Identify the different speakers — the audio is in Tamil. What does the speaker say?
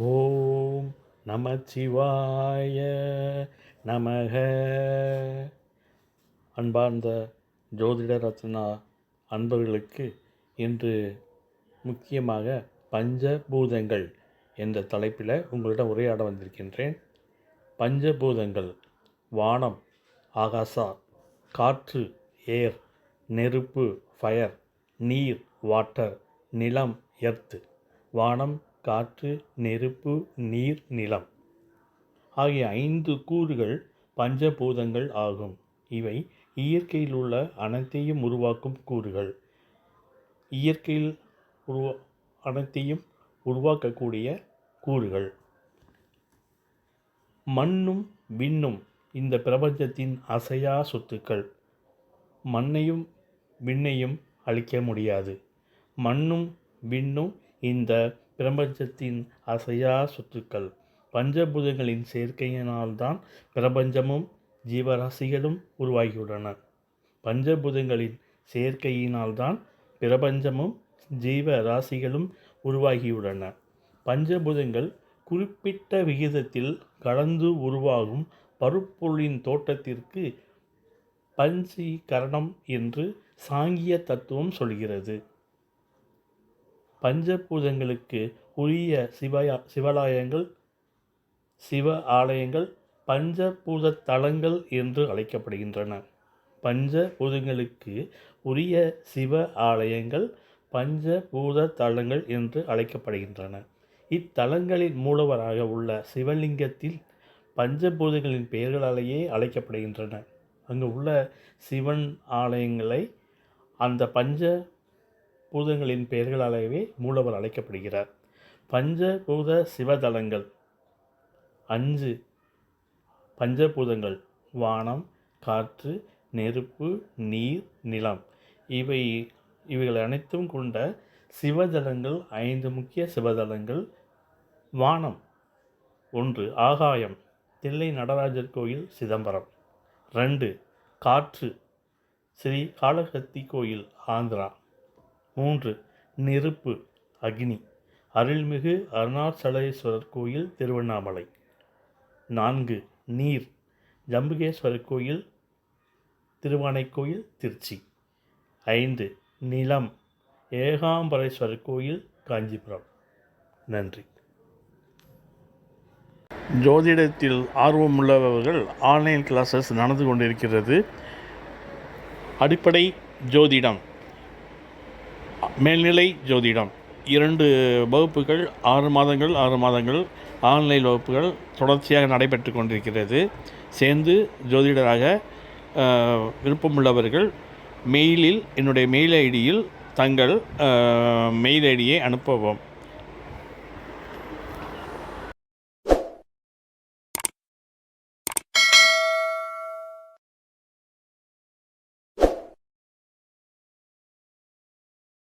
Speaker 1: ஓம் நமச்சிவாய நமக. அன்பார்ந்த ஜோதிட ரத்னா அன்பர்களுக்கு இன்று முக்கியமாக பஞ்சபூதங்கள் என்ற தலைப்பில் உங்களிடம் உரையாட வந்திருக்கின்றேன். பஞ்சபூதங்கள் வானம் ஆகாசா காற்று ஏர் நெருப்பு ஃபயர் நீர் வாட்டர் நிலம் எர்த்து வானம் காற்று நெருப்பு நீர் நிலம். ஆகிய ஐந்து கூறுகள் பஞ்சபூதங்கள் ஆகும். இவை இயற்கையில் உள்ள அனைத்தையும் உருவாக்கும் கூறுகள். இயற்கையில் உருவா அனைத்தையும் உருவாக்கக்கூடிய கூறுகள். மண்ணும் விண்ணும் இந்த பிரபஞ்சத்தின் அசையா சொத்துக்கள். மண்ணையும் விண்ணையும் அழிக்க முடியாது. மண்ணும் விண்ணும் இந்த பிரபஞ்சத்தின் அசையா சொத்துக்கள். பஞ்சபூதங்களின் சேர்க்கையினால்தான் பிரபஞ்சமும் ஜீவராசிகளும் உருவாகியுள்ளன. பஞ்சபூதங்களின் சேர்க்கையினால்தான் பிரபஞ்சமும் ஜீவராசிகளும் உருவாகியுள்ளன. பஞ்சபூதங்கள் குறிப்பிட்ட விகிதத்தில் கலந்து உருவாகும் பருப்பொருளின் தோட்டத்திற்கு பஞ்சீகரணம் என்று சாங்கிய தத்துவம் சொல்கிறது. பஞ்சபூதங்களுக்கு உரிய சிவயா சிவாலயங்கள் சிவ ஆலயங்கள் பஞ்சபூத தலங்கள் என்று அழைக்கப்படுகின்றன. பஞ்சபூதங்களுக்கு உரிய சிவ ஆலயங்கள் பஞ்சபூத தலங்கள் என்று அழைக்கப்படுகின்றன. இத்தலங்களின் மூலவராக உள்ள சிவலிங்கத்தில் பஞ்சபூதங்களின் பெயர்களாலேயே அழைக்கப்படுகின்றன. அங்கு உள்ள சிவன் ஆலயங்களை அந்த பஞ்ச பூதங்களின் பெயர்களாலேயே மூலவர் அழைக்கப்படுகிறார். பஞ்சபூத சிவதலங்கள். அஞ்சு பஞ்சபூதங்கள். வானம் காற்று நெருப்பு நீர் நிலம். இவை இவைகள் அனைத்தும் கொண்ட சிவதலங்கள் ஐந்து முக்கிய சிவதலங்கள். வானம். ஒன்று ஆகாயம். தில்லை நடராஜர் கோயில் சிதம்பரம். ரெண்டு காற்று. ஸ்ரீ காளகத்தி கோயில் ஆந்திரா. மூன்று நெருப்பு அக்னி. அருள்மிகு அருணாச்சலேஸ்வரர் கோயில் திருவண்ணாமலை. நான்கு நீர். ஜம்புகேஸ்வரர் கோயில் திருவானைக்கோயில் திருச்சி. ஐந்து நிலம். ஏகாம்பரேஸ்வரர் கோயில் காஞ்சிபுரம். நன்றி. ஜோதிடத்தில் ஆர்வமுள்ளவர்கள் ஆன்லைன் கிளாஸஸ் நடந்து கொண்டிருக்கிறது. அடிப்படை ஜோதிடம். மேல்நிலை ஜோதிடம். இரண்டு வகுப்புகள் ஆறு மாதங்கள் ஆறு மாதங்கள் ஆன்லைன் வகுப்புகள் தொடர்ச்சியாக நடைபெற்று கொண்டிருக்கிறது. சேர்ந்து ஜோதிடராக விருப்பமுள்ளவர்கள் மெயிலில் என்னுடைய மெயில் ஐடியில் தங்கள் மெயில் ஐடியை அனுப்பவும்.